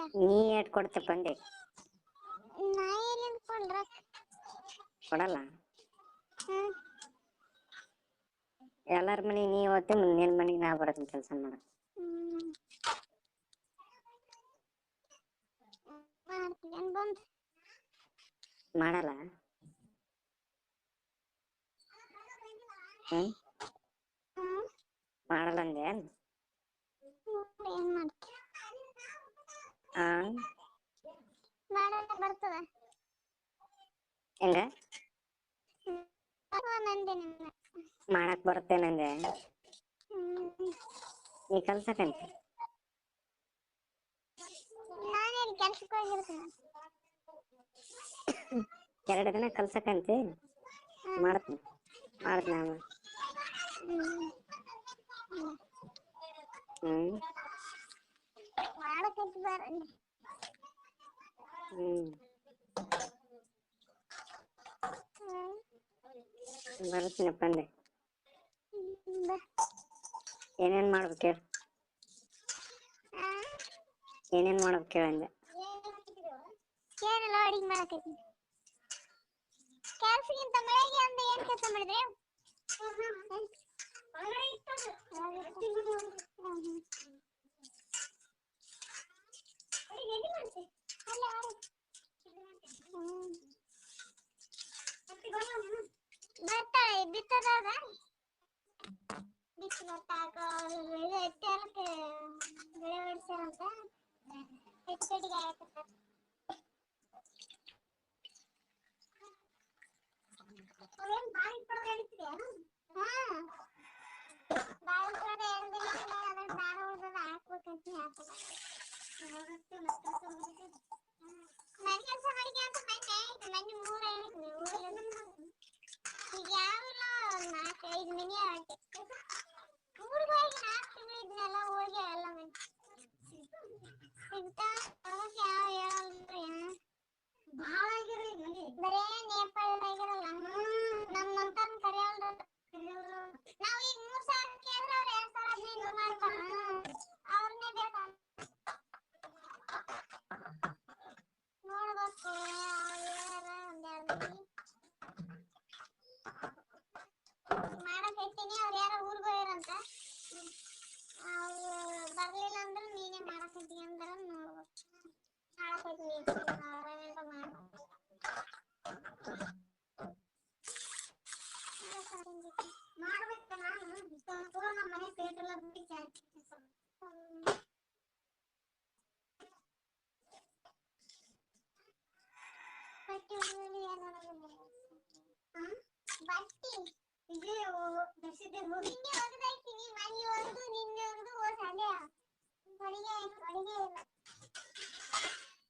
ಕೊಡ್ತೀಯ ನೀ ಏಟ್ ಕೊಡ್ತೀ ಬಂದೆ ನಾ ಎಲ್ಲಿಂದ ಕೊಡ್ರ ಕೊಡಲ್ಲ ಎಲ್ಲಾರ ಮನೆ ನೀ ಓದ್ತೆ ನಿನ್ ಮನೆಗೆ ನಾ ಬರೋದ್ ಕೆಲಸ ಮಾಡ ಮಾಡಲ್ಲ? ಮಾಡಲ್ಲ ಅಂದೆ ಏನ್? ಮಾಡ್ತೀಯ ಆ ಮಾಡಲ್ಲ ಬರ್ತದ? ಹೆಂಗ? ನಂದೆ ಮಾಡಕ್ ಬರುತ್ತೆ ನಂದೆ? ನೀ ಕಲ್ಸಕಂತ ನಾನೇನ್ ಕೆಲ್ಸಕ್ಕೆ ಹೋಗಿರ್ತೀನಿ? ಎರಡು ದಿನ ಕಲ್ಸಕಂತಿ ಮಾಡ್ತೀನಿ. ಮಾಡ್ತೀನಿ ನಾನು. ಹ್ಮ್. ಮಾಡಕ್ಕೆ ಬಾರ ಬರ್ತೀನಪ್ಪ ಅಂದೆ ಹ್ಮ್ ಬಾ ಏನೇನ್ ಮಾಡ್ಬೇಕು ಹೇಳು ಆ ಏನೇನ್ ಮಾಡ್ಬೇಕು ಹೇಳು ಅಂದೆ ಏನೆಲ್ಲ ಅಡಿಗೆ ಮಾಡಕತ್ತೀನಿ ಕೆಲ್ಸಕ್ಕಿಂತ ಮಳೆಗೆ ಅಂತ ಏನ್ ಕೆಲಸ ಮಾಡಿದ್ರೆ ಬರ್ತಾಳೆ ಬಿತ್ತದಾಗ ಬಿತ್ತು ಬರ್ತಾಕ ಇದು ಎತ್ತರಕ್ಕೆ ಬೆಳೆ ಹೊಡ್ಸ್ಯಾರಂತ ಎಚ್ಚಡಿಗೆ ಆಯ್ತಕ್ಕ ಅವೇನ್ ಬಾಯಿ ಪಡ ನಡೀತಿದ್ಯಾ ಹಾ ಬಾಯಿ ಪಡ ಎರಡು ದಿನ ಅದನ್ನ ದಾರ ಉಳ್ದದ ಹಾಕ್ಬೇಕಂತ ಹಾಕಲ್ಲ ಐದು ಮನೆ ಆಯ್ತು ಊರಿಗೆ ಹೋಗಿ ನಾಲ್ಕು ತಿಂಗಳು ಇದ್ನೆಲ್ಲ ಹೋಗಿ ಎಲ್ಲ ಮನೆ. ಸಿಗ್ತಾ ಯಾವ ಹೇಳಲ್ರಿ ಭಾಳ ಆಗಿರಿ ಮನೆ. ಬರೇ ನೇಪಾಳ ಆಗಿರಲ್ಲ ನಮ್ಮಂತಾರ ಕರೆಯಲ್ರ. ನಾವು ಈಗ ಮೂರ್ ಸಾವಿರ ಕೇಳಿದ್ರೆ ಅವ್ರ ಎರಡ್ ಸಾವಿರ ಹದಿನೈದು ಮಾಡ್ತಾರ. ಅವ್ರನ್ನೇ ಬೇಕಾ ನೋಡ್ಬೇಕು ಯಾರ ಒಂದೆರಡು ಊರ್ಗ್ ಹೋಗ್ಯಾರಂತ ಅವ್ರು ಬರ್ಲಿಲ್ಲ ಅಂದ್ರೆ ನೀನೇ ಮಾಡಕ್ ಹೇಳ್ತೀನಿ ಅಂದ್ರೆ ನೋಡ್ಬೇಕು ಮಾಡಕ್ ಹೇಳ್ತೀನಿ ಅವ್ರ ಮಾಡ್ಬೇಕು ಮಾಡ್ಬೇಕು ನಾನು ಪೂರ ನಮ್ಮ ಮನೆ ಸೇಟೆಲ್ಲ ಬಿಟ್ಟು ಜಾಸ್ತಿ ಬಟ್ಟೆ ಒಗೆಯೋದು Biliyor o. Nasıl bu? Şimdi orada kimi mani oldu, ninni oldu o sende. Oraya, oraya.